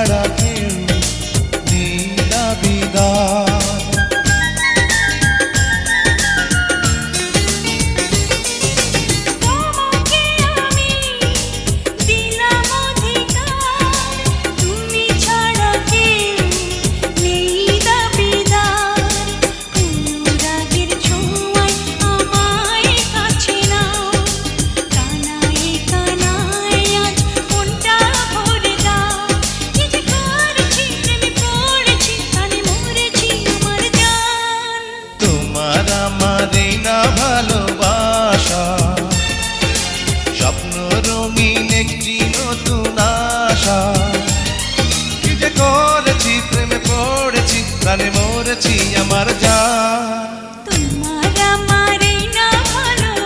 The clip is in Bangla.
ছাড়া জ্বালানে মরেছি আমার যা